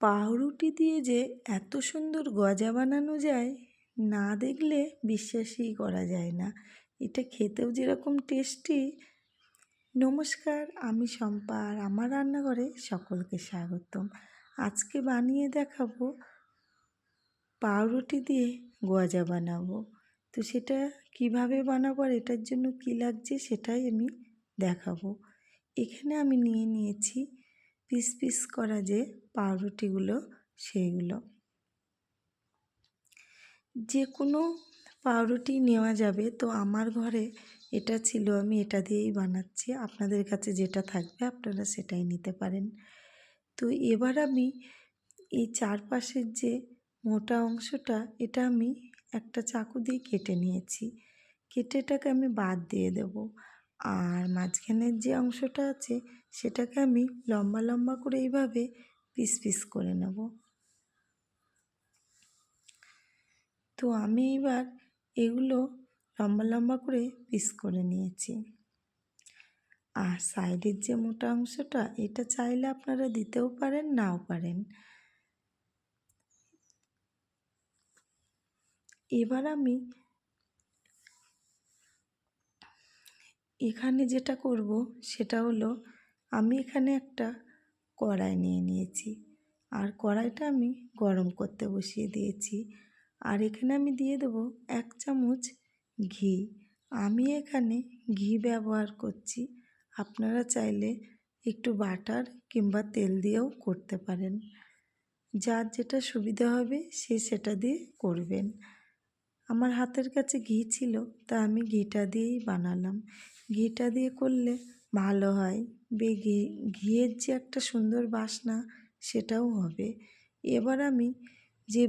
পাউরুটি দিয়ে যে এত সুন্দর গজা বানানো যায়, না দেখলে বিশ্বাসই করা যায় না। এটা খেতেও যেরকম টেস্টি নমস্কার, আমি শম্পা আর আমার রান্নাঘরে সকলকে স্বাগতম। আজকে বানিয়ে দেখাবো পাউরুটি দিয়ে গজা বানাবো। তো সেটা কীভাবে বানাবো আর এটার জন্য কী লাগছে সেটাই আমি দেখাবো। এখানে আমি নিয়ে নিয়েছি পিস পিস করা যে পাউরুটিগুলো, সেইগুলো। যে কোনো পাউরুটি নেওয়া যাবে, তো আমার ঘরে এটা ছিল, আমি এটা দিয়েই বানাচ্ছি। আপনাদের কাছে যেটা থাকবে, আপনারা সেটাই নিতে পারেন। তো এবার আমি এই চারপাশের যে মোটা অংশটা, এটা আমি একটা চাকু দিয়ে কেটে নিয়েছি। কেটে এটাকে আমি বাদ দিয়ে দেব। আর মাঝখানের যে অংশটা আছে, সেটাকে আমি লম্বা লম্বা করে এইভাবে পিস পিস করে নেব। তো আমি এবার এগুলো লম্বা লম্বা করে পিস করে নিয়েছি। আর সাইডের যে মোটা অংশটা, এটা চাইলে আপনারা দিতেও পারেন, নাও পারেন। এবার আমি এখানে যেটা করব সেটা হলো আমি এখানে একটা কড়াই নিয়ে নিয়েছি। আর কড়াইটা আমি গরম করতে বসিয়ে দিয়েছি। আর এখানে আমি দিয়ে দেবো এক চামচ ঘি। আমি এখানে ঘি ব্যবহার করছি। আপনারা চাইলে একটু বাটার কিংবা তেল দিয়েও করতে পারেন। যার যেটা সুবিধা হবে সে সেটা দিয়ে করবেন। আমার হাতের কাছে ঘি ছিল, তা আমি ঘিটা দিয়েই বানালাম। ঘিটা দিয়ে করলে ভালো হয়। ঘি ঘিয়ের যে একটা সুন্দর বাসনা সেটাও হবে। এবার আমি যে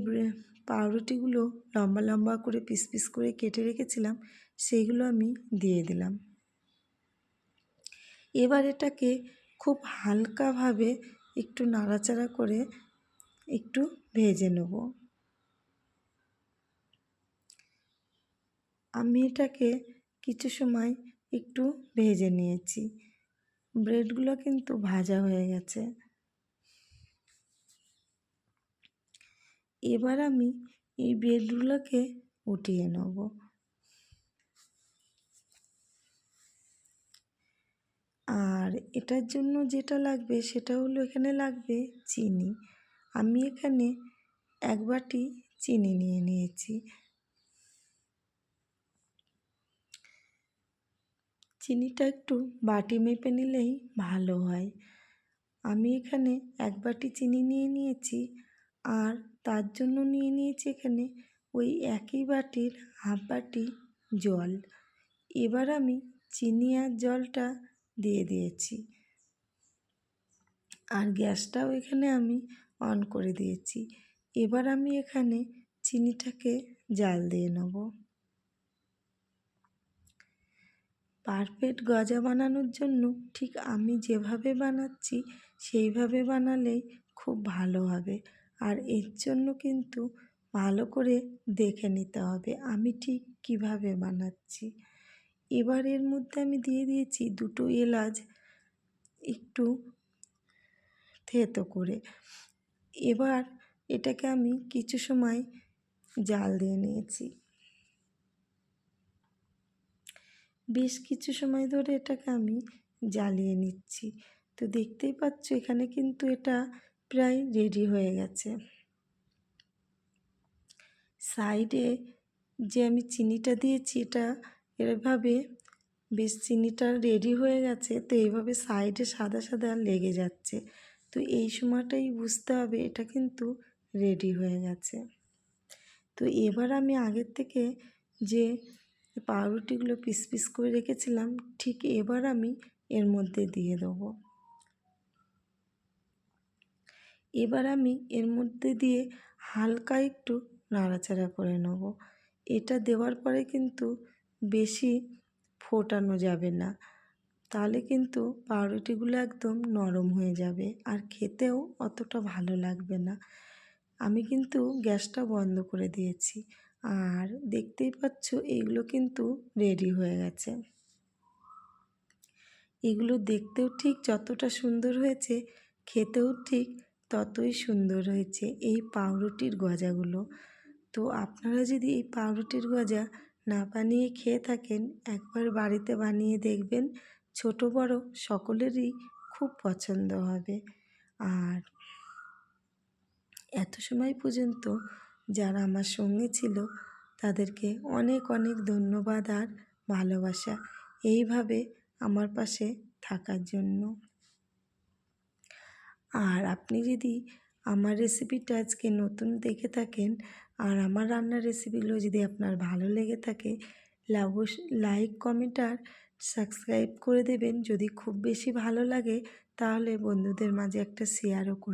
পাউরুটিগুলো লম্বা লম্বা করে পিস পিস করে কেটে রেখেছিলাম সেইগুলো আমি দিয়ে দিলাম। এবার এটাকে খুব হালকাভাবে একটু নাড়াচাড়া করে একটু ভেজে নেব। আমি এটাকে কিছু সময় একটু ভেজে নিয়েছি। ব্রেডগুলো কিন্তু ভাজা হয়ে গেছে। এবার আমি এই ব্রেডগুলোকে উঠিয়ে নেব। আর এটার জন্য যেটা লাগবে সেটা হলো এখানে লাগবে চিনি। আমি এখানে এক বাটি চিনি নিয়ে নিয়েছি। চিনিটা একটু বাটি মেপে নিলেই ভালো হয়। আমি এখানে এক বাটি চিনি নিয়ে নিয়েছি আর তার জন্য নিয়ে নিয়েছি এখানে ওই একই বাটির হাফ বাটি জল। এবার আমি চিনি আর জলটা দিয়ে দিয়েছি। আর গ্যাসটাও এখানে আমি অন করে দিয়েছি। এবার আমি এখানে চিনিটাকে জাল দিয়ে নেব। পারফেক্ট গজা বানানোর জন্য ঠিক আমি যেভাবে বানাচ্ছি, সেইভাবে বানালেই খুব ভালো হবে। আর এর জন্য কিন্তু ভালো করে দেখে নিতে হবে আমি ঠিক কীভাবে বানাচ্ছি। এবার এর মধ্যে আমি দিয়ে দিয়েছি দুটো এলাচ, একটু থেতো করে। এবার এটাকে আমি কিছু সময় জাল দিয়ে নিয়েছি। বেশ কিছু সময় ধরে এটাকে আমি জ্বালিয়ে নিচ্ছি। তো দেখতেই পাচ্ছ এখানে কিন্তু এটা প্রায় রেডি হয়ে গেছে। সাইডে যে আমি চিনিটা দিয়েছি এটা এভাবে বেশ চিনিটা রেডি হয়ে গেছে। তো এইভাবে সাইডে সাদা সাদা লেগে যাচ্ছে। তো এই সময়টাই বুঝতে হবে এটা কিন্তু রেডি হয়ে গেছে। তো এবার আমি আগের থেকে যে পাউরুটিগুলো পিস পিস করে রেখেছিলাম, ঠিক এবার আমি এর মধ্যে দিয়ে দেবো। এবার আমি এর মধ্যে দিয়ে হালকা একটু নাড়াচাড়া করে নেব। এটা দেওয়ার পরে কিন্তু বেশি ফোটানো যাবে না, তাহলে কিন্তু পাউরুটিগুলো একদম নরম হয়ে যাবে আর খেতেও অতটা ভালো লাগবে না। আমি কিন্তু গ্যাসটা বন্ধ করে দিয়েছি। আর দেখতেই পাচ্ছ, এগুলো কিন্তু রেডি হয়ে গেছে। এগুলো দেখতেও ঠিক যতটা সুন্দর হয়েছে, খেতেও ঠিক ততই সুন্দর হয়েছে এই পাউরুটির গজাগুলো। তো আপনারা যদি এই পাউরুটির গজা না বানিয়ে খেয়ে থাকেন, একবার বাড়িতে বানিয়ে দেখবেন ছোট বড় সকলেরই খুব পছন্দ হবে। আর এত সময় পর্যন্ত যারা আমার সঙ্গে ছিল, তাদেরকে অনেক অনেক ধন্যবাদ আর ভালোবাসা। এইভাবে আমার পাশে থাকার জন্য। আর আপনি যদি আমার রেসিপিটা আজকে নতুন দেখে থাকেন, আর আমার রান্নার রেসিপিগুলো যদি আপনার ভালো লেগে থাকে লাইক কমেন্ট আর সাবস্ক্রাইব করে দেবেন। যদি খুব বেশি ভালো লাগে, তাহলে বন্ধুদের মাঝে একটা শেয়ারও করে